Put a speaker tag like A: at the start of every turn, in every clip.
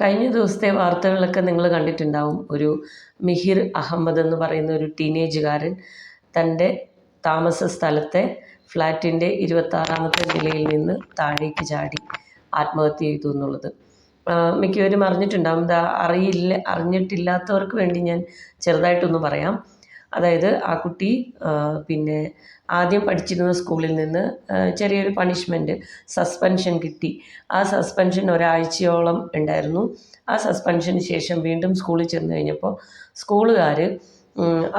A: കഴിഞ്ഞ ദിവസത്തെ വാർത്തകളിലൊക്കെ നിങ്ങൾ കണ്ടിട്ടുണ്ടാവും. ഒരു മിഹിർ അഹമ്മദ് എന്ന് പറയുന്ന ഒരു ടീനേജുകാരൻ തന്റെ താമസ സ്ഥലത്തെ ഫ്ലാറ്റിന്റെ ഇരുപത്താറാമത്തെ നിലയിൽ നിന്ന് താഴേക്ക് ചാടി ആത്മഹത്യ ചെയ്തു എന്നുള്ളത്. മിക്കവരും അറിഞ്ഞിട്ടുണ്ടാവും. അറിയില്ല അറിഞ്ഞിട്ടില്ലാത്തവർക്ക് വേണ്ടി ഞാൻ ചെറുതായിട്ടൊന്ന് പറയാം. അതായത് ആ കുട്ടി പിന്നെ ആദ്യം പഠിച്ചിരുന്ന സ്കൂളിൽ നിന്ന് ചെറിയൊരു പണിഷ്മെന്റ് സസ്പെൻഷൻ കിട്ടി. ആ സസ്പെൻഷൻ ഒരാഴ്ചയോളം ഉണ്ടായിരുന്നു. ആ സസ്പെൻഷന് ശേഷം വീണ്ടും സ്കൂളിൽ ചെന്ന് കഴിഞ്ഞപ്പോൾ സ്കൂളുകാർ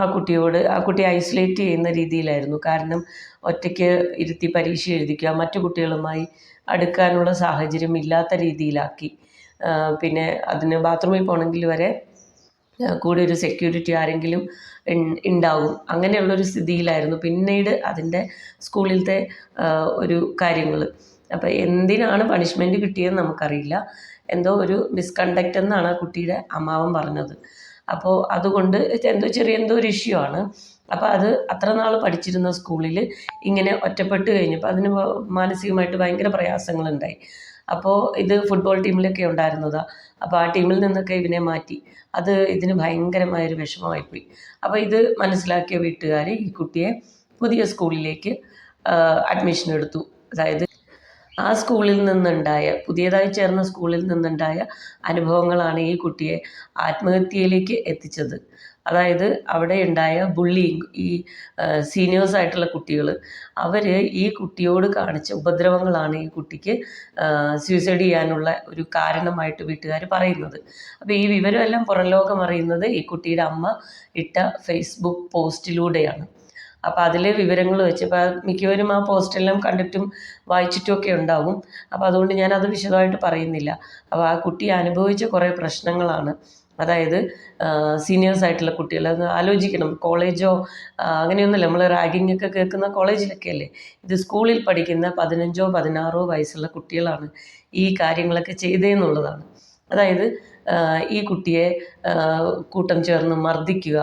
A: ആ കുട്ടിയോട് ആ കുട്ടി ഐസൊലേറ്റ് ചെയ്യുന്ന രീതിയിലായിരുന്നു. കാരണം ഒറ്റയ്ക്ക് ഇരുത്തി പരീക്ഷ എഴുതിക്കുക മറ്റു കുട്ടികളുമായി അടുക്കാനുള്ള സാഹചര്യം ഇല്ലാത്ത രീതിയിലാക്കി. പിന്നെ അതിന് ബാത്റൂമിൽ പോകണമെങ്കിൽ വരെ കൂടെ ഒരു സെക്യൂരിറ്റി ആരെങ്കിലും ഉണ്ടാവും അങ്ങനെയുള്ളൊരു സ്ഥിതിയിലായിരുന്നു. പിന്നീട് അതിന്റെ സ്കൂളിലത്തെ ഒരു കാര്യങ്ങൾ അപ്പോൾ എന്തിനാണ് പണിഷ്മെന്റ് കിട്ടിയതെന്ന് നമുക്കറിയില്ല. എന്തോ ഒരു മിസ്കണ്ടക്റ്റ് എന്നാണ് ആ കുട്ടിയുടെ അമ്മാവൻ പറഞ്ഞത്. അപ്പോൾ അതുകൊണ്ട് എന്തോ ചെറിയ എന്തോ ഒരു ഇഷ്യൂ ആണ്. അപ്പോൾ അത് അത്ര നാൾ പഠിച്ചിരുന്ന സ്കൂളിൽ ഇങ്ങനെ ഒറ്റപ്പെട്ട് കഴിഞ്ഞപ്പോൾ അതിന് മാനസികമായിട്ട് ഭയങ്കര പ്രയാസങ്ങളുണ്ടായി. അപ്പോൾ ഇത് ഫുട്ബോൾ ടീമിലൊക്കെ ഉണ്ടായിരുന്നതാണ് അപ്പോൾ ആ ടീമിൽ നിന്നൊക്കെ ഇവനെ മാറ്റി. അത് ഇതിന് ഭയങ്കരമായൊരു വിഷമമായിപ്പോയി. അപ്പോൾ ഇത് മനസ്സിലാക്കിയ വീട്ടുകാർ ഈ കുട്ടിയെ പുതിയ സ്കൂളിലേക്ക് അഡ്മിഷൻ എടുത്തു. അതായത് ആ സ്കൂളിൽ നിന്നുണ്ടായ പുതിയതായി ചേർന്ന സ്കൂളിൽ നിന്നുണ്ടായ അനുഭവങ്ങളാണ് ഈ കുട്ടിയെ ആത്മഹത്യയിലേക്ക് എത്തിച്ചത്. അതായത് അവിടെ ഉണ്ടായ ബുള്ളിങ് ഈ സീനിയേഴ്സ് ആയിട്ടുള്ള കുട്ടികൾ അവർ ഈ കുട്ടിയോട് കാണിച്ച ഉപദ്രവങ്ങളാണ് ഈ കുട്ടിക്ക് സൂയിസൈഡ് ചെയ്യാനുള്ള ഒരു കാരണമായിട്ട് വീട്ടുകാർ പറയുന്നത്. അപ്പോൾ ഈ വിവരമെല്ലാം പുറം ലോകം അറിയുന്നത് ഈ കുട്ടിയുടെ അമ്മ ഇട്ട ഫേസ്ബുക്ക് പോസ്റ്റിലൂടെയാണ്. അപ്പോൾ അതിലെ വിവരങ്ങൾ വെച്ച് ഇപ്പോൾ മിക്കവരും ആ പോസ്റ്റെല്ലാം കണ്ടിട്ടും വായിച്ചിട്ടും ഒക്കെ ഉണ്ടാവും. അപ്പോൾ അതുകൊണ്ട് ഞാനത് വിശദമായിട്ട് പറയുന്നില്ല. അപ്പോൾ ആ കുട്ടി അനുഭവിച്ച കുറേ പ്രശ്നങ്ങളാണ്. അതായത് സീനിയേഴ്സ് ആയിട്ടുള്ള കുട്ടികൾ. അത് ആലോചിക്കണം. കോളേജോ അങ്ങനെയൊന്നുമില്ല. നമ്മൾ റാഗിംഗ് ഒക്കെ കേൾക്കുന്ന കോളേജിലൊക്കെ അല്ലേ ഇത് സ്കൂളിൽ പഠിക്കുന്ന പതിനഞ്ചോ പതിനാറോ വയസ്സുള്ള കുട്ടികളാണ് ഈ കാര്യങ്ങളൊക്കെ ചെയ്തതെന്നുള്ളതാണ് അതായത് ഈ കുട്ടിയെ കൂട്ടം ചേർന്ന് മർദ്ദിക്കുക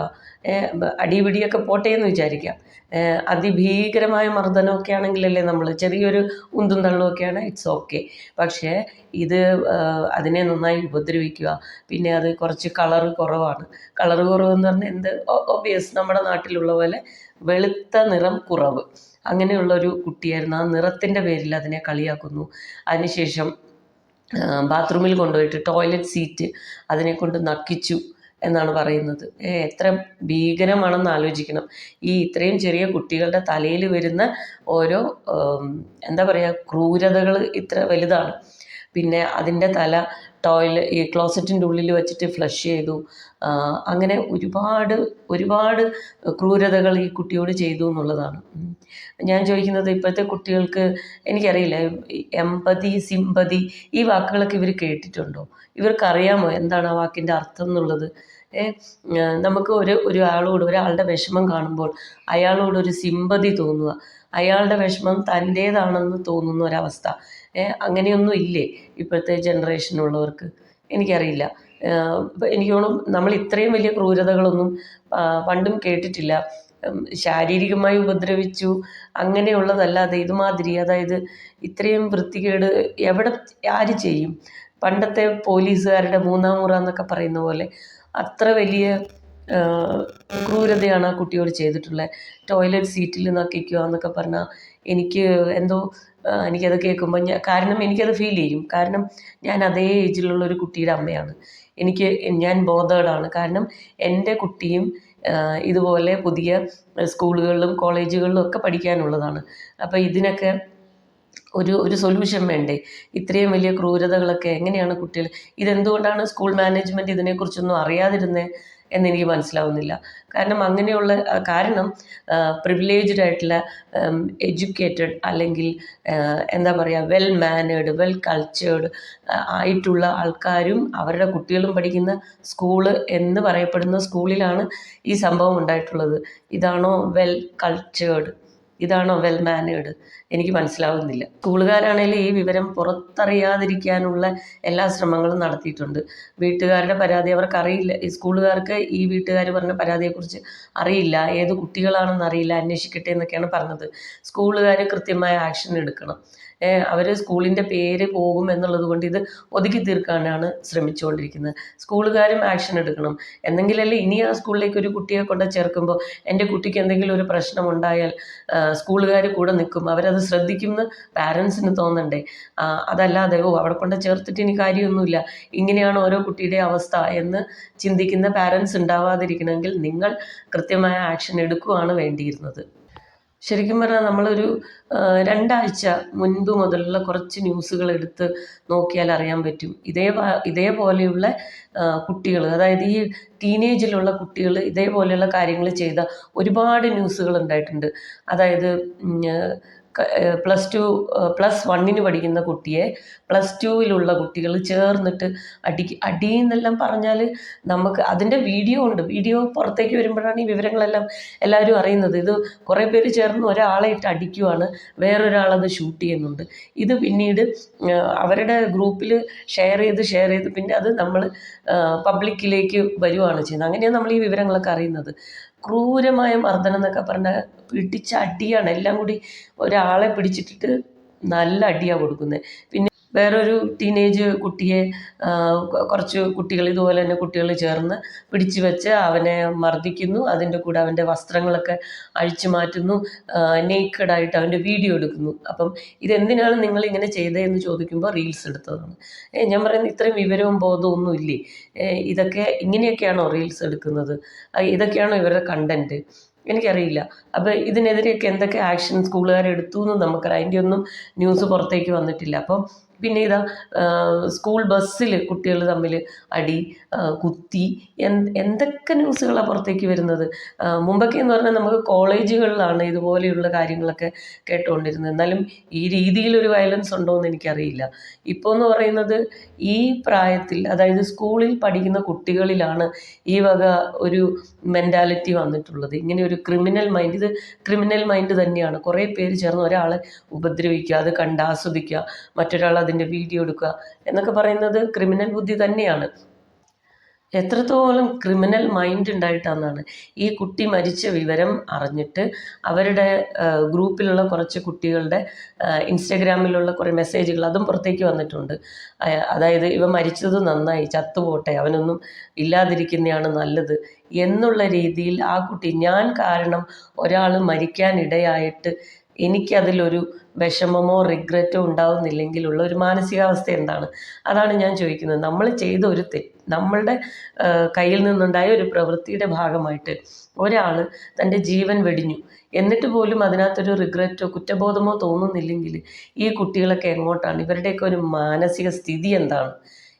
A: അടിപിടിയൊക്കെ പോട്ടെ എന്ന് വിചാരിക്കാം. അതിഭീകരമായ മർദ്ദനമൊക്കെ ആണെങ്കിലല്ലേ നമ്മൾ ചെറിയൊരു ഉന്തും തള്ളുമൊക്കെയാണ് ഇറ്റ്സ് ഓക്കെ പക്ഷേ ഇത് അതിനെ നന്നായി ഉപദ്രവിക്കുക. പിന്നെ അത് കുറച്ച് കളറ് കുറവാണ്. കളറ് കുറവെന്ന് പറഞ്ഞാൽ എന്ത്? ഒബിയസ് നമ്മുടെ നാട്ടിലുള്ള പോലെ വെളുത്ത നിറം കുറവ്. അങ്ങനെയുള്ളൊരു കുട്ടിയായിരുന്നു. ആ നിറത്തിന്റെ പേരിൽ അതിനെ കളിയാക്കുന്നു. അതിനുശേഷം ബാത്റൂമിൽ കൊണ്ടുപോയിട്ട് ടോയ്ലറ്റ് സീറ്റ് അതിനെ കൊണ്ട് നക്കിച്ചു എന്നാണ് പറയുന്നത്. എത്ര ഭീകരമാണെന്ന് ആലോചിക്കണം. ഈ ഇത്രയും ചെറിയ കുട്ടികളുടെ തലയിൽ വരുന്ന ഓരോ എന്താ പറയുക ക്രൂരതകൾ ഇത്ര വലുതാണ്. പിന്നെ അതിന്റെ തല ടോയ്ല ഈ ക്ലോസറ്റിന്റെ ഉള്ളിൽ വെച്ചിട്ട് ഫ്ലഷ് ചെയ്തു. അങ്ങനെ ഒരുപാട് ഒരുപാട് ക്രൂരതകൾ ഈ കുട്ടിയോട് ചെയ്തു എന്നുള്ളതാണ്. ഞാൻ ചോദിക്കുന്നത് ഇപ്പോഴത്തെ കുട്ടികൾക്ക് എനിക്കറിയില്ല എമ്പതി സിമ്പതി ഈ വാക്കുകളൊക്കെ ഇവർ കേട്ടിട്ടുണ്ടോ? ഇവർക്കറിയാമോ എന്താണ് ആ വാക്കിന്റെ അർത്ഥം എന്നുള്ളത്? നമുക്ക് ഒരു ഒരാളോട് ഒരാളുടെ വിഷമം കാണുമ്പോൾ അയാളോട് ഒരു സിമ്പതി തോന്നുക. അയാളുടെ വിഷമം തന്റേതാണെന്ന് തോന്നുന്ന ഒരവസ്ഥ. അങ്ങനെയൊന്നും ഇല്ലേ ഇപ്പോഴത്തെ ജനറേഷനുള്ളവർക്ക്? എനിക്കറിയില്ല. എനിക്ക് തോന്നുന്നു നമ്മൾ ഇത്രയും വലിയ ക്രൂരതകളൊന്നും പണ്ടും കേട്ടിട്ടില്ല. ശാരീരികമായി ഉപദ്രവിച്ചു അങ്ങനെയുള്ളതല്ലാതെ ഇതുമാതിരി അതായത് ഇത്രയും വൃത്തികേട് എവിടെ ആര് ചെയ്യും? പണ്ടത്തെ പോലീസുകാരുടെ മൂന്നാം മുറ എന്നൊക്കെ പറയുന്ന പോലെ അത്ര വലിയ ക്രൂരതയാണ് ആ കുട്ടിയോട് ചെയ്തിട്ടുള്ളത് ടോയ്ലറ്റ് സീറ്റിൽ നക്കിക്കുക എന്നൊക്കെ പറഞ്ഞാൽ എനിക്ക് എന്തോ എനിക്കത് കേൾക്കുമ്പോൾ ഞാൻ കാരണം എനിക്കത് ഫീൽ ചെയ്യും. കാരണം ഞാൻ അതേ ഏജിലുള്ള ഒരു കുട്ടിയുടെ അമ്മയാണ്. എനിക്ക് ഞാൻ ബോധേഡാണ്. കാരണം എന്റെ കുട്ടിയും ഇതുപോലെ പുതിയ സ്കൂളുകളിലും കോളേജുകളിലും ഒക്കെ പഠിക്കാനുള്ളതാണ്. അപ്പോൾ ഇതിനൊക്കെ ഒരു ഒരു സൊല്യൂഷൻ വേണ്ടേ? ഇത്രയും വലിയ ക്രൂരതകളൊക്കെ എങ്ങനെയാണ് കുട്ടികൾ ഇതെന്തുകൊണ്ടാണ് സ്കൂൾ മാനേജ്മെന്റ് ഇതിനെക്കുറിച്ചൊന്നും അറിയാതിരുന്നത് എന്നെനിക്ക് മനസ്സിലാവുന്നില്ല. കാരണം അങ്ങനെയുള്ള കാരണം പ്രിവിലേജ്ഡ് ആയിട്ടുള്ള എഡ്യൂക്കേറ്റഡ് അല്ലെങ്കിൽ എന്താ പറയുക വെൽ മാനേഡ് വെൽ കൾച്ചേർഡ് ആയിട്ടുള്ള ആൾക്കാരും അവരുടെ കുട്ടികളും പഠിക്കുന്ന സ്കൂൾ എന്ന് പറയപ്പെടുന്ന സ്കൂളിലാണ് ഈ സംഭവം ഉണ്ടായിട്ടുള്ളത്. ഇതാണോ വെൽ കൾച്ചേർഡ് ഇതാണോ വെൽ മാനേഡ് എനിക്ക് മനസ്സിലാവുന്നില്ല. സ്കൂളുകാരാണെങ്കിലും ഈ വിവരം പുറത്തറിയാതിരിക്കാനുള്ള എല്ലാ ശ്രമങ്ങളും നടത്തിയിട്ടുണ്ട്. വീട്ടുകാരുടെ പരാതി അവർക്കറിയില്ല. ഈ സ്കൂളുകാർക്ക് ഈ വീട്ടുകാർ പറഞ്ഞ പരാതിയെക്കുറിച്ച് അറിയില്ല. ഏത് കുട്ടികളാണെന്ന് അറിയില്ല. അന്വേഷിക്കട്ടെ എന്നൊക്കെയാണ് പറഞ്ഞത്. സ്കൂളുകാർ കൃത്യമായ ആക്ഷൻ എടുക്കണം. അവർ സ്കൂളിന്റെ പേര് പോകും എന്നുള്ളത് കൊണ്ട് ഇത് ഒതുക്കി തീർക്കാനാണ് ശ്രമിച്ചുകൊണ്ടിരിക്കുന്നത്. സ്കൂളുകാരും ആക്ഷൻ എടുക്കണം. എന്നെങ്കിലല്ലേ ഇനി ആ സ്കൂളിലേക്ക് ഒരു കുട്ടിയെ കൊണ്ട് ചേർക്കുമ്പോൾ എന്റെ കുട്ടിക്ക് എന്തെങ്കിലും ഒരു പ്രശ്നമുണ്ടായാൽ സ്കൂളുകാർ കൂടെ നിൽക്കും. അവരത് ശ്രദ്ധിക്കുമെന്ന് പാരൻസിന് തോന്നണ്ടേ. അതല്ലാതെ ഓ അവിടെ കൊണ്ട് ചേർത്തിട്ട് ഇനി കാര്യമൊന്നുമില്ല. ഇങ്ങനെയാണ് ഓരോ കുട്ടിയുടെ അവസ്ഥ എന്ന് ചിന്തിക്കുന്ന പാരൻസ് ഉണ്ടാവാതിരിക്കണമെങ്കിൽ നിങ്ങൾ കൃത്യമായ ആക്ഷൻ എടുക്കുകയാണ് വേണ്ടിയിരുന്നത്. ശരിക്കും പറഞ്ഞാൽ നമ്മളൊരു രണ്ടാഴ്ച മുൻപ് മുതലുള്ള കുറച്ച് ന്യൂസുകൾ എടുത്ത് നോക്കിയാൽ അറിയാൻ പറ്റും. ഇതേ ഇതേപോലെയുള്ള കുട്ടികൾ അതായത് ഈ ടീനേജിലുള്ള കുട്ടികൾ ഇതേപോലെയുള്ള കാര്യങ്ങൾ ചെയ്ത ഒരുപാട് ന്യൂസുകൾ ഉണ്ടായിട്ടുണ്ട്. അതായത് പ്ലസ് ടു പ്ലസ് വണ്ണിന് പഠിക്കുന്ന കുട്ടിയെ പ്ലസ് ടുവിലുള്ള കുട്ടികൾ ചേർന്നിട്ട് അടി അടി എന്നെല്ലാം പറഞ്ഞാൽ നമുക്ക് അതിന്റെ വീഡിയോ ഉണ്ട്. വീഡിയോ പുറത്തേക്ക് വരുമ്പോഴാണ് ഈ വിവരങ്ങളെല്ലാം എല്ലാവരും അറിയുന്നത്. ഇത് കുറേ പേര് ചേർന്ന് ഒരാളെ ഇട്ട് അടിക്കുവാണ് വേറൊരാളത് ഷൂട്ട് ചെയ്യുന്നുണ്ട്. ഇത് പിന്നീട് അവരുടെ ഗ്രൂപ്പിൽ ഷെയർ ചെയ്ത് ഷെയർ ചെയ്ത് പിന്നെ അത് നമ്മൾ പബ്ലിക്കിലേക്ക് വരുവാണ് ചെയ്യുന്നത്. അങ്ങനെയാണ് നമ്മൾ ഈ വിവരങ്ങളൊക്കെ അറിയുന്നത്. ക്രൂരമായ മർദ്ദനം എന്നൊക്കെ പറഞ്ഞാൽ പിടിച്ച അടിയാണ്. എല്ലാം കൂടി ഒരാളെ പിടിച്ചിട്ടിട്ട് നല്ല അടിയാണ് കൊടുക്കുന്നത് പിന്നെ വേറൊരു ടീനേജ് കുട്ടിയെ കുറച്ച് കുട്ടികൾ ഇതുപോലെ തന്നെ കുട്ടികൾ ചേർന്ന് പിടിച്ചു വെച്ച് അവനെ മർദ്ദിക്കുന്നു. അതിന്റെ കൂടെ അവന്റെ വസ്ത്രങ്ങളൊക്കെ അഴിച്ചു മാറ്റുന്നു. നേക്കഡായിട്ട് അവന്റെ വീഡിയോ എടുക്കുന്നു. അപ്പം ഇതെന്തിനാണ് നിങ്ങൾ ഇങ്ങനെ ചെയ്തതെന്ന് ചോദിക്കുമ്പോൾ റീൽസ് എടുത്തതാണ്. ഞാൻ പറയുന്നത് ഇത്രയും വിവരവും ബോധവും ഇല്ലേ? ഇതൊക്കെ ഇങ്ങനെയൊക്കെയാണോ റീൽസ് എടുക്കുന്നത്? ഇതൊക്കെയാണോ ഇവരുടെ കണ്ടന്റ് എനിക്കറിയില്ല. അപ്പോൾ ഇതിനെതിരെയൊക്കെ എന്തൊക്കെ ആക്ഷൻ സ്കൂളുകാരെടുത്തു എന്ന് നമുക്കറിയാം. അതിന്റെ ഒന്നും ന്യൂസ് പുറത്തേക്ക് വന്നിട്ടില്ല. അപ്പം പിന്നെ ഇതാ സ്കൂൾ ബസ്സിൽ കുട്ടികൾ തമ്മിൽ അടി കുത്തി എന് എന്തൊക്കെ ന്യൂസുകളാണ് പുറത്തേക്ക് വരുന്നത്? മുമ്പൊക്കെ എന്ന് പറഞ്ഞാൽ നമുക്ക് കോളേജുകളിലാണ് ഇതുപോലെയുള്ള കാര്യങ്ങളൊക്കെ കേട്ടുകൊണ്ടിരുന്നത്. എന്നാലും ഈ രീതിയിലൊരു വയലൻസ് ഉണ്ടോ എന്ന് എനിക്കറിയില്ല. ഇപ്പോൾ എന്ന് പറയുന്നത് ഈ പ്രായത്തിൽ അതായത് സ്കൂളിൽ പഠിക്കുന്ന കുട്ടികളിലാണ് ഈ വക ഒരു മെന്റാലിറ്റി വന്നിട്ടുള്ളത്. ഇങ്ങനെ ഒരു ക്രിമിനൽ മൈൻഡ് ഇത് ക്രിമിനൽ മൈൻഡ് തന്നെയാണ്. കുറേ പേര് ചേർന്ന് ഒരാളെ ഉപദ്രവിക്കുക അത് കണ്ട് ആസ്വദിക്കുക മറ്റൊരാൾ അതിന്റെ വീഡിയോ എടുക്കുക എന്നൊക്കെ പറയുന്നത് ക്രിമിനൽ ബുദ്ധി തന്നെയാണ്. എത്രത്തോളം ക്രിമിനൽ മൈൻഡ് ഉണ്ടായിട്ടാണെന്നാണ് ഈ കുട്ടി മരിച്ച വിവരം അറിഞ്ഞിട്ട് അവരുടെ ഗ്രൂപ്പിലുള്ള കുറച്ച് കുട്ടികളുടെ ഇൻസ്റ്റഗ്രാമിലുള്ള കുറേ മെസ്സേജുകൾ അതും പുറത്തേക്ക് വന്നിട്ടുണ്ട്. അതായത് ഇവ മരിച്ചത് നന്നായി ചത്തുപോട്ടെ അവനൊന്നും ഇല്ലാതിരിക്കുന്നതാണ് നല്ലത് എന്നുള്ള രീതിയിൽ ആ കുട്ടി ഞാൻ കാരണം ഒരാൾ മരിക്കാനിടയായിട്ട് എനിക്കതിലൊരു വിഷമമോ റിഗ്രറ്റോ ഉണ്ടാവുന്നില്ലെങ്കിലുള്ള ഒരു മാനസികാവസ്ഥ എന്താണ്? അതാണ് ഞാൻ ചോദിക്കുന്നത്. നമ്മൾ ചെയ്ത ഒരു തെറ്റ് നമ്മളുടെ കയ്യിൽ നിന്നുണ്ടായ ഒരു പ്രവൃത്തിയുടെ ഭാഗമായിട്ട് ഒരാൾ തന്റെ ജീവൻ വെടിഞ്ഞു. എന്നിട്ട് പോലും അതിനകത്തൊരു റിഗ്രറ്റോ കുറ്റബോധമോ തോന്നുന്നില്ലെങ്കിൽ ഈ കുട്ടികളൊക്കെ എങ്ങോട്ടാണ്? ഇവരുടെയൊക്കെ ഒരു മാനസിക സ്ഥിതി എന്താണ്?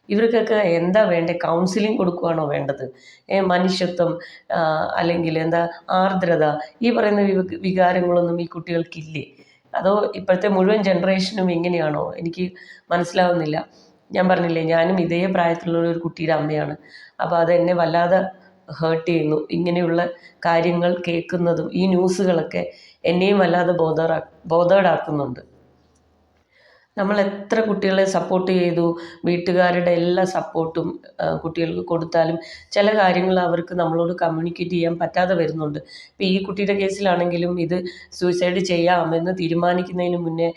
A: ഇവർക്കൊക്കെ എന്താ വേണ്ടത് കൗൺസിലിംഗ് കൊടുക്കുകയാണോ വേണ്ടത്? മനുഷ്യത്വം അല്ലെങ്കിൽ എന്താ ആർദ്രത ഈ പറയുന്ന വിക- വികാരങ്ങളൊന്നും ഈ കുട്ടികൾക്കില്ലേ? അതോ ഇപ്പോഴത്തെ മുഴുവൻ ജനറേഷനും ഇങ്ങനെയാണോ? എനിക്ക് മനസ്സിലാവുന്നില്ല. ഞാൻ പറഞ്ഞില്ലേ ഞാനും ഇതേ പ്രായത്തിലുള്ള ഒരു കുട്ടിയുടെ അമ്മയാണ്. അപ്പോൾ അതെന്നെ വല്ലാതെ ഹേർട്ട് ചെയ്യുന്നു. ഇങ്ങനെയുള്ള കാര്യങ്ങൾ കേൾക്കുന്നതും ഈ ന്യൂസുകളൊക്കെ എന്നെയും വല്ലാതെ ബോധറാ ബോധേഡാക്കുന്നുണ്ട് നമ്മൾ എത്ര കുട്ടികളെ സപ്പോർട്ട് ചെയ്തു? വീട്ടുകാരുടെ എല്ലാ സപ്പോർട്ടും കുട്ടികൾക്ക് കൊടുത്താലും ചില കാര്യങ്ങൾ അവർക്ക് നമ്മളോട് കമ്മ്യൂണിക്കേറ്റ് ചെയ്യാൻ പറ്റാതെ വരുന്നുണ്ട്. ഇപ്പോൾ ഈ കുട്ടിയുടെ കേസിലാണെങ്കിലും ഇത് സൂയിസൈഡ് ചെയ്യാമെന്ന് തീരുമാനിക്കുന്നതിന് മുന്നേ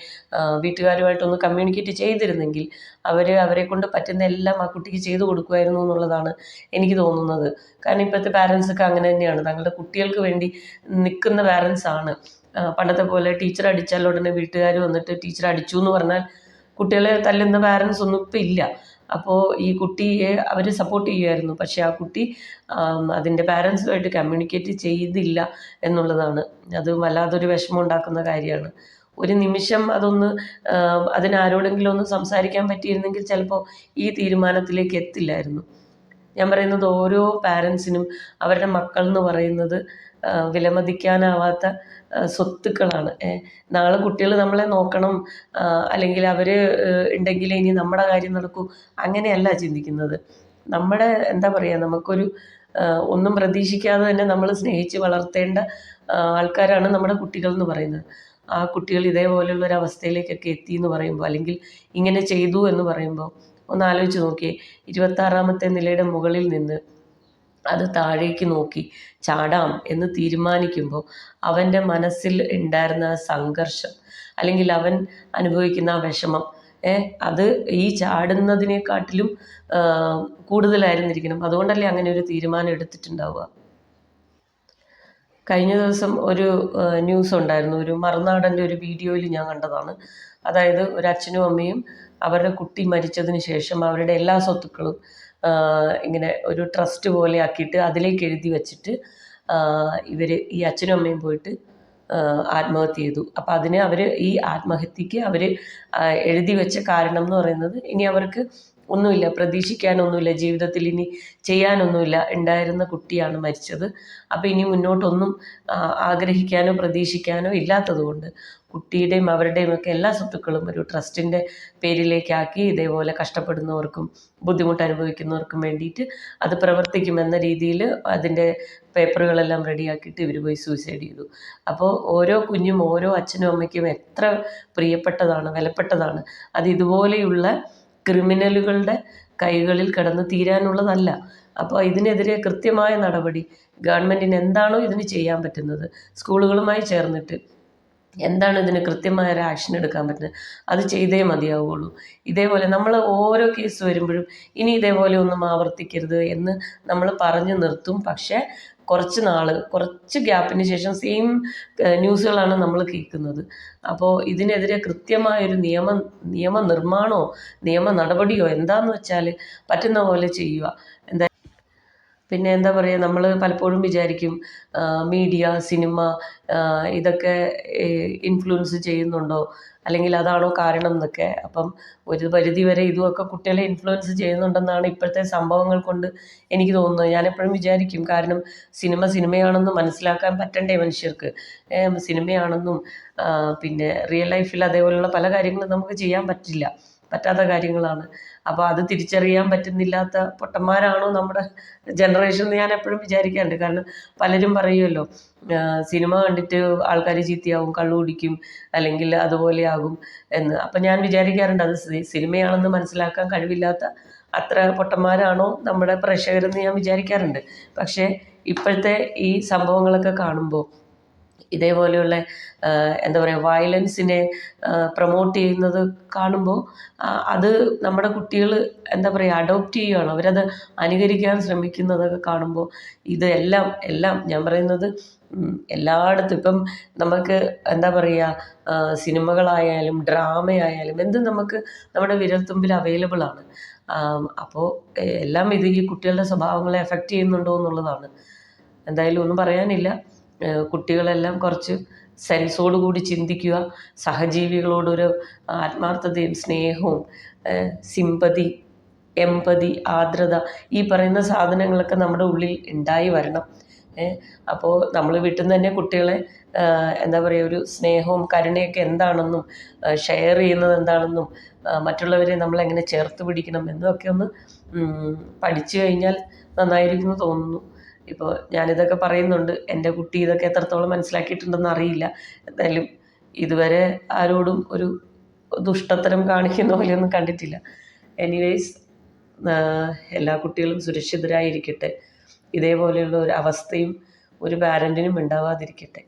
A: വീട്ടുകാരുമായിട്ടൊന്ന് കമ്മ്യൂണിക്കേറ്റ് ചെയ്തിരുന്നെങ്കിൽ അവർ അവരെ കൊണ്ട് പറ്റുന്ന എല്ലാം ആ കുട്ടിക്ക് ചെയ്തു കൊടുക്കുമായിരുന്നു എന്നുള്ളതാണ് എനിക്ക് തോന്നുന്നത്. കാരണം ഇപ്പോഴത്തെ പാരൻസൊക്കെ അങ്ങനെ തന്നെയാണ്. തങ്ങളുടെ കുട്ടികൾക്ക് വേണ്ടി നിൽക്കുന്ന പാരൻസാണ് പണ്ടത്തെ പോലെ ടീച്ചർ അടിച്ചാൽ ഉടനെ വീട്ടുകാർ വന്നിട്ട് ടീച്ചർ അടിച്ചു എന്ന് പറഞ്ഞാൽ കുട്ടികളെ തല്ലുന്ന പാരൻസ് ഒന്നും ഇപ്പം ഇല്ല. അപ്പോൾ ഈ കുട്ടിയെ അവർ സപ്പോർട്ട് ചെയ്യുമായിരുന്നു പക്ഷേ ആ കുട്ടി അതിന്റെ പാരൻസുമായിട്ട് കമ്മ്യൂണിക്കേറ്റ് ചെയ്തില്ല എന്നുള്ളതാണ്. അത് വല്ലാതൊരു വിഷമം ഉണ്ടാക്കുന്ന കാര്യമാണ്. ഒരു നിമിഷം അതൊന്ന് അതിനാരോടെങ്കിലും ഒന്ന് സംസാരിക്കാൻ പറ്റിയിരുന്നെങ്കിൽ ചിലപ്പോൾ ഈ തീരുമാനത്തിലേക്ക് എത്തില്ലായിരുന്നു. ഞാൻ പറയുന്നത് ഓരോ പാരൻസിനും അവരുടെ മക്കൾ എന്ന് പറയുന്നത് വിലമതിക്കാനാവാത്ത സ്വത്തുക്കളാണ്. നാളെ കുട്ടികൾ നമ്മളെ നോക്കണം അല്ലെങ്കിൽ അവർ ഉണ്ടെങ്കിൽ ഇനി നമ്മുടെ കാര്യം നടക്കൂ. അങ്ങനെയല്ല ചിന്തിക്കുന്നത്. നമ്മുടെ എന്താ പറയുക നമുക്കൊരു ഒന്നും പ്രതീക്ഷിക്കാതെ തന്നെ നമ്മൾ സ്നേഹിച്ച് വളർത്തേണ്ട ആൾക്കാരാണ് നമ്മുടെ കുട്ടികൾ എന്ന് പറയുന്നത്. ആ കുട്ടികൾ ഇതേപോലെയുള്ള ഒരു അവസ്ഥയിലേക്കൊക്കെ എത്തി എന്ന് പറയുമ്പോൾ അല്ലെങ്കിൽ ഇങ്ങനെ ചെയ്തു എന്ന് പറയുമ്പോൾ ഒന്ന് ആലോചിച്ച് നോക്കിയേ ഇരുപത്താറാമത്തെ നിലയുടെ മുകളിൽ നിന്ന് അത് താഴേക്ക് നോക്കി ചാടാം എന്ന് തീരുമാനിക്കുമ്പോൾ അവന്റെ മനസ്സിൽ ഉണ്ടായിരുന്ന സംഘർഷം അല്ലെങ്കിൽ അവൻ അനുഭവിക്കുന്ന ആ വിഷമം അത് ഈ ചാടുന്നതിനെക്കാട്ടിലും കൂടുതലായിരുന്നിരിക്കണം. അതുകൊണ്ടല്ലേ അങ്ങനെ ഒരു തീരുമാനം എടുത്തിട്ടുണ്ടാവുക. കഴിഞ്ഞ ദിവസം ഒരു ന്യൂസ് ഉണ്ടായിരുന്നു. ഒരു മറുനാടന്റെ ഒരു വീഡിയോയിൽ ഞാൻ കണ്ടതാണ്. അതായത് ഒരു അച്ഛനും അമ്മയും അവരുടെ കുട്ടി മരിച്ചതിന് ശേഷം അവരുടെ എല്ലാ സ്വത്തുക്കളും ഇങ്ങനെ ഒരു ട്രസ്റ്റ് പോലെ ആക്കിയിട്ട് അതിലേക്ക് എഴുതി വെച്ചിട്ട് ഇവർ ഈ അച്ഛനും അമ്മയും പോയിട്ട് ആത്മഹത്യ ചെയ്തു. അപ്പോൾ അതിന് അവർ ഈ ആത്മഹത്യക്ക് അവർ എഴുതി വെച്ച കാരണം എന്ന് പറയുന്നത് ഇനി അവർക്ക് ഒന്നുമില്ല പ്രതീക്ഷിക്കാനൊന്നുമില്ല ജീവിതത്തിൽ ഇനി ചെയ്യാനൊന്നുമില്ല ഉണ്ടായിരുന്ന കുട്ടിയാണ് മരിച്ചത്. അപ്പോൾ ഇനി മുന്നോട്ടൊന്നും ആഗ്രഹിക്കാനോ പ്രതീക്ഷിക്കാനോ ഇല്ലാത്തതുകൊണ്ട് കുട്ടിയുടെയും അവരുടെയും ഒക്കെ എല്ലാ സ്വത്തുക്കളും ഒരു ട്രസ്റ്റിന്റെ പേരിലേക്കാക്കി ഇതേപോലെ കഷ്ടപ്പെടുന്നവർക്കും ബുദ്ധിമുട്ട് അനുഭവിക്കുന്നവർക്കും വേണ്ടിയിട്ട് അത് പ്രവർത്തിക്കുമെന്ന രീതിയിൽ അതിന്റെ പേപ്പറുകളെല്ലാം റെഡിയാക്കിയിട്ട് ഇവർ പോയി സൂയിസൈഡ് ചെയ്തു. അപ്പോൾ ഓരോ കുഞ്ഞും ഓരോ അച്ഛനും അമ്മയ്ക്കും എത്ര പ്രിയപ്പെട്ടതാണ് വിലപ്പെട്ടതാണ്. അത് ഇതുപോലെയുള്ള ക്രിമിനലുകളുടെ കൈകളിൽ കിടന്ന് തീരാനുള്ളതല്ല. അപ്പോൾ ഇതിനെതിരെ കൃത്യമായ നടപടി ഗവൺമെന്റിന് എന്താണോ ഇതിന് ചെയ്യാൻ പറ്റുന്നത് സ്കൂളുകളുമായി ചേർന്നിട്ട് എന്താണ് ഇതിന് കൃത്യമായ ഒരു ആക്ഷൻ എടുക്കാൻ പറ്റുന്നത്? അത് ചെയ്തേ മതിയാവുള്ളൂ ഇതേപോലെ നമ്മൾ ഓരോ കേസ് വരുമ്പോഴും ഇനി ഇതേപോലെ ഒന്നും ആവർത്തിക്കരുത് എന്ന് നമ്മൾ പറഞ്ഞു നിർത്തും. പക്ഷേ കുറച്ച് നാൾ കുറച്ച് ഗ്യാപ്പിന് ശേഷം സെയിം ന്യൂസുകളാണ് നമ്മൾ കേൾക്കുന്നത്. അപ്പോൾ ഇതിനെതിരെ കൃത്യമായൊരു നിയമ നിയമനിർമ്മാണമോ നിയമ നടപടിയോ എന്താണെന്ന് വെച്ചാൽ പറ്റുന്ന പോലെ ചെയ്യുക. എന്താ പിന്നെ എന്താ പറയുക നമ്മൾ പലപ്പോഴും വിചാരിക്കും മീഡിയ സിനിമ ഇതൊക്കെ ഇൻഫ്ലുവൻസ് ചെയ്യുന്നുണ്ടോ? അല്ലെങ്കിൽ അതാണോ കാരണം എന്നൊക്കെ. അപ്പം ഒരു പരിധി വരെ ഇതുമൊക്കെ കുട്ടികളെ ഇൻഫ്ലുവൻസ് ചെയ്യുന്നുണ്ടെന്നാണ് ഇപ്പോഴത്തെ സംഭവങ്ങൾ കൊണ്ട് എനിക്ക് തോന്നുന്നത്. ഞാൻ എപ്പോഴും വിചാരിക്കും കാരണം സിനിമ സിനിമയാണെന്ന് മനസ്സിലാക്കാൻ പറ്റണ്ടേ മനുഷ്യർക്ക്. സിനിമയാണെന്നും പിന്നെ റിയൽ ലൈഫിൽ അതേപോലെയുള്ള പല കാര്യങ്ങളും നമുക്ക് ചെയ്യാൻ പറ്റില്ല. പറ്റാത്ത കാര്യങ്ങളാണ്. അപ്പോൾ അത് തിരിച്ചറിയാൻ പറ്റുന്നില്ലാത്ത പൊട്ടന്മാരാണോ നമ്മുടെ ജനറേഷൻ എന്ന് ഞാൻ എപ്പോഴും വിചാരിക്കാറുണ്ട്. കാരണം പലരും പറയുമല്ലോ സിനിമ കണ്ടിട്ട് ആൾക്കാർ ചീത്തയാവും കള്ളു കുടിക്കും അല്ലെങ്കിൽ അതുപോലെ ആകും എന്ന്. അപ്പം ഞാൻ വിചാരിക്കാറുണ്ട് അത് സിനിമയാണെന്ന് മനസ്സിലാക്കാൻ കഴിവില്ലാത്ത അത്ര പൊട്ടന്മാരാണോ നമ്മുടെ പ്രേക്ഷകരെന്ന് ഞാൻ വിചാരിക്കാറുണ്ട്. പക്ഷേ ഇപ്പോഴത്തെ ഈ സംഭവങ്ങളൊക്കെ കാണുമ്പോൾ ഇതേപോലെയുള്ള എന്താ പറയുക വയലൻസിനെ പ്രൊമോട്ട് ചെയ്യുന്നത് കാണുമ്പോൾ അത് നമ്മുടെ കുട്ടികൾ എന്താ പറയുക അഡോപ്റ്റ് ചെയ്യുകയാണ് അവരത് അനുകരിക്കാൻ ശ്രമിക്കുന്നതൊക്കെ കാണുമ്പോൾ ഇതെല്ലാം എല്ലാം ഞാൻ പറയുന്നത് എല്ലായിടത്തും ഇപ്പം നമുക്ക് എന്താ പറയുക സിനിമകളായാലും ഡ്രാമയായാലും എന്തും നമുക്ക് നമ്മുടെ വിരൽത്തുമ്പിൽ അവൈലബിൾ ആണ്. അപ്പോൾ എല്ലാം ഇത് ഈ കുട്ടികളുടെ സ്വഭാവങ്ങളെ എഫക്റ്റ് ചെയ്യുന്നുണ്ടോ എന്നുള്ളതാണ്. എന്തായാലും ഒന്നും പറയാനില്ല. കുട്ടികളെല്ലാം കുറച്ച് സെൻസോട് കൂടി ചിന്തിക്കുക സഹജീവികളോടൊരു ആത്മാർത്ഥതയും സ്നേഹവും സിമ്പതി എമ്പതി ആർദ്രത ഈ പറയുന്ന സാധനങ്ങളൊക്കെ നമ്മുടെ ഉള്ളിൽ ഉണ്ടായി വരണം. അപ്പോൾ നമ്മൾ വീട്ടിൽ നിന്ന് തന്നെ കുട്ടികളെ എന്താ പറയുക ഒരു സ്നേഹവും കരുണയൊക്കെ എന്താണെന്നും ഷെയർ ചെയ്യുന്നത് എന്താണെന്നും മറ്റുള്ളവരെ നമ്മളെങ്ങനെ ചേർത്ത് പിടിക്കണം എന്നൊക്കെ ഒന്ന് പഠിച്ചു കഴിഞ്ഞാൽ നന്നായിരിക്കുമെന്ന് തോന്നുന്നു. ഇപ്പോൾ ഞാനിതൊക്കെ പറയുന്നുണ്ട്. എന്റെ കുട്ടി ഇതൊക്കെ എത്രത്തോളം മനസ്സിലാക്കിയിട്ടുണ്ടെന്ന് അറിയില്ല. എന്തായാലും ഇതുവരെ ആരോടും ഒരു ദുഷ്ടത്തരം കാണിക്കുന്ന പോലെയൊന്നും കണ്ടിട്ടില്ല. എനിവേയ്സ് എല്ലാ കുട്ടികളും സുരക്ഷിതരായിരിക്കട്ടെ. ഇതേപോലെയുള്ള ഒരു അവസ്ഥയും ഒരു പാരന്റിനും ഉണ്ടാവാതിരിക്കട്ടെ.